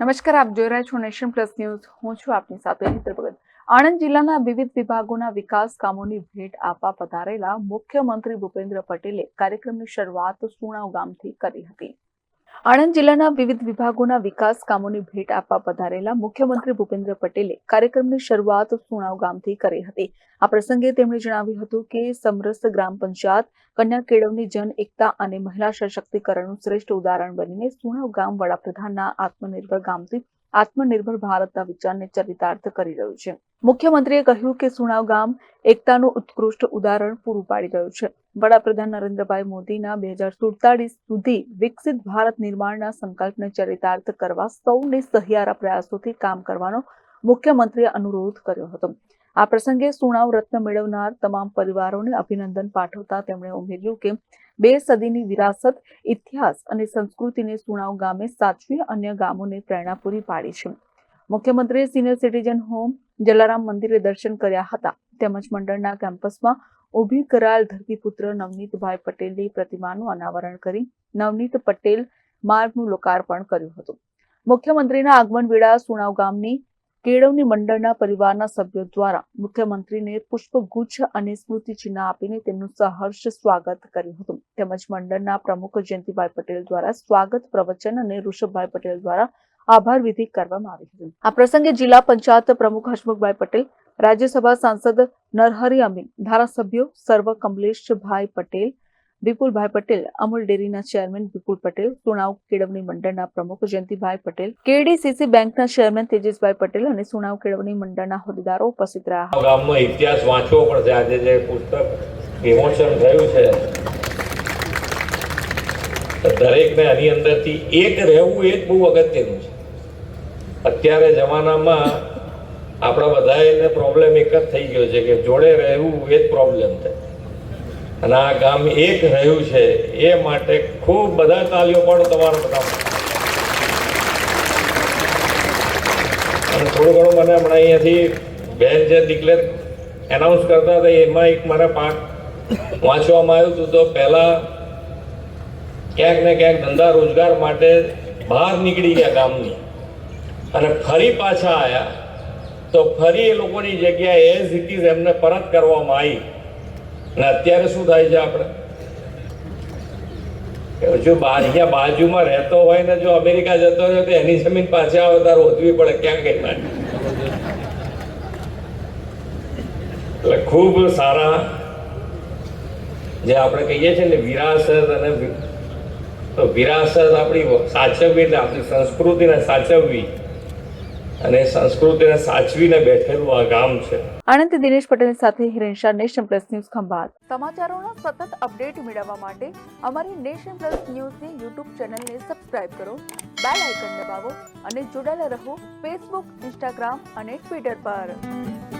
નમસ્કાર, આપ જોઈ રહ્યા છો નેશન પ્લસ ન્યૂઝ. હું છું આપની સાથે હેતર ભગત. આણંદ જિલ્લાના વિવિધ વિભાગોના વિકાસ કામોની ભેટ આપવા પધારેલા મુખ્યમંત્રી ભૂપેન્દ્ર પટેલે કાર્યક્રમની શરૂઆત સુણાવ ગામથી કરી હતી. આણંદ જિલ્લાના વિવિધ વિભાગોના વિકાસ કામોની ભેટ આપવા પધારેલા મુખ્યમંત્રી ભૂપેન્દ્ર પટેલે કાર્યક્રમની શરૂઆત સુણાવ ગામથી કરી હતી. આ પ્રસંગે તેમણે જણાવ્યું હતું કે સમરસ ગ્રામ પંચાયત કન્યા કેળવણી જન એકતા અને મહિલા સશક્તિકરણનું શ્રેષ્ઠ ઉદાહરણ બનીને સુણાવ ગામ વડાપ્રધાનના આત્મનિર્ભર ગામથી આત્મનિર્ભર ભારતના વિચારને ચરિતાર્થ કરી રહ્યું છે. મુખ્યમંત્રીએ કહ્યું કે સુણાવ ગામ એકતાનું ઉત્કૃષ્ટ ઉદાહરણ પૂરું પાડી રહ્યું છે. વડાપ્રધાન નરેન્દ્રભાઈ મોદીના બે હજાર સુડતાલીસ સુધી વિકસિત ભારત નિર્માણના સંકલ્પને ચરિતાર્થ કરવા સૌને સહિયારા પ્રયાસોથી કામ કરવાનો મુખ્યમંત્રીએ અનુરોધ કર્યો હતો. આ પ્રસંગે સુણાવ રત્ન મેળવનાર તમામ પરિવારોને અભિનંદન પાઠવતા તેમણે ઉમેર્યું કે બે સદીની વિરાસત, ઇતિહાસ અને સંસ્કૃતિને સુણાવ ગામે સાચવી અન્ય ગામોને પ્રેરણા પૂરી પાડી છે. મુખ્યમંત્રીએ સિનિયર સિટીઝન હોમ, જલારામ મંદિરે દર્શન કર્યા હતા. તેમજ મંડળના કેમ્પસમાં ઊભી કરાયેલ ધરતીપુત્ર નવનીતભાઈ પટેલની પ્રતિમાનું અનાવરણ કરી નવનીત પટેલ માર્ગનું લોકાર્પણ કર્યું હતું. મુખ્યમંત્રીના આગમન વેળા સુણાવ ગામની કેળવણી મંડળના પરિવારના સભ્યો દ્વારા મુખ્યમંત્રીને પુષ્પગુચ્છ અને સ્મૃતિચિહ્ન આપીને તેમનું સહર્ષ સ્વાગત કર્યું હતું. તેમજ મંડળના પ્રમુખ જયંતિભાઈ પટેલ દ્વારા સ્વાગત પ્રવચન અને ઋષભભાઈ પટેલ દ્વારા આભાર વિધિ કરવામાં આવી હતી. આ પ્રસંગે જિલ્લા પંચાયત પ્રમુખ હસમુખભાઈ પટેલ, રાજ્યસભા સાંસદ નરહરી અમીન, ધારાસભ્યો સર્વ કમલેશભાઈ પટેલ વિપુલભાઈ પટેલ, અમૂલ ડેરીના ચેરમેન વિપુલ પટેલ સુણાવ કેળવણી મંડળના પ્રમુખ જયંતિભાઈ પટેલ, કેડીસીસી બેંકના ચેરમેન તેજસભાઈ પટેલ અને સુણાવ કેળવણી મંડળના હોદ્દેદારો ઉપસ્થિત રહ્યા. ગામમાં ઇતિહાસ વાંચવો પડશે. આજે જે પુસ્તક વિમોચન થયું છે દરેકને આની અંદરથી એક રહેવું એ જ બહુ અગત્યનું છે. અત્યારે જમાનામાં આપણા બધાને પ્રોબ્લેમ એક જ થઈ ગયો છે કે જોડે રહેવું એ જ પ્રોબ્લેમ છે. અને આ ગામ એક રહ્યું છે, એ માટે ખૂબ બધા તાલીઓ પણ તમારા બધા અને થોડું ઘણું મને હમણાં અહીંયાથી બેન જે ડિક્લેર એનાઉન્સ કરતા હતા, એમાં એક મારા પાઠ વાંચવામાં આવ્યું હતું, તો પહેલાં ક્યાંક ને ક્યાંક ધંધા રોજગાર માટે બહાર નીકળી ગયા ગામની. અને ફરી પાછા આવ્યા તો ફરી એ લોકોની જગ્યાએ એઝ ઇટ એમને પરત કરવામાં આવી. અને અત્યારે શું થાય છે આપણે? જો અહીંયા બાજુમાં રહેતો હોય ને જો અમેરિકા જતો રહ્યો તો એની જમીન પાસે આવે તારે ઓધવી પડે. ક્યાં કઈ માટે એટલે ખૂબ સારા જે આપણે કહીએ છીએ ને વિરાસત અને તો વિરાસત આપણી સાચવવી એટલે આપણી સંસ્કૃતિને સાચવવી. અને સંસ્કૃતિને સાચવીને બેઠેલું આ ગામ છે. આણંદ દિનેશ પટેલ સાથે Hiren Shah nation plus news Khambhat. સમાચારોના સતત અપડેટ મેળવવા માટે અમારી નેશન પ્લસ ન્યૂઝની યુટ્યુબ ચેનલને સબસ્ક્રાઇબ કરો બેલ આઇકન દબાવો અને જોડાયેલા રહો ફેસબુક ઇન્સ્ટાગ્રામ અને ટ્વિટર પર.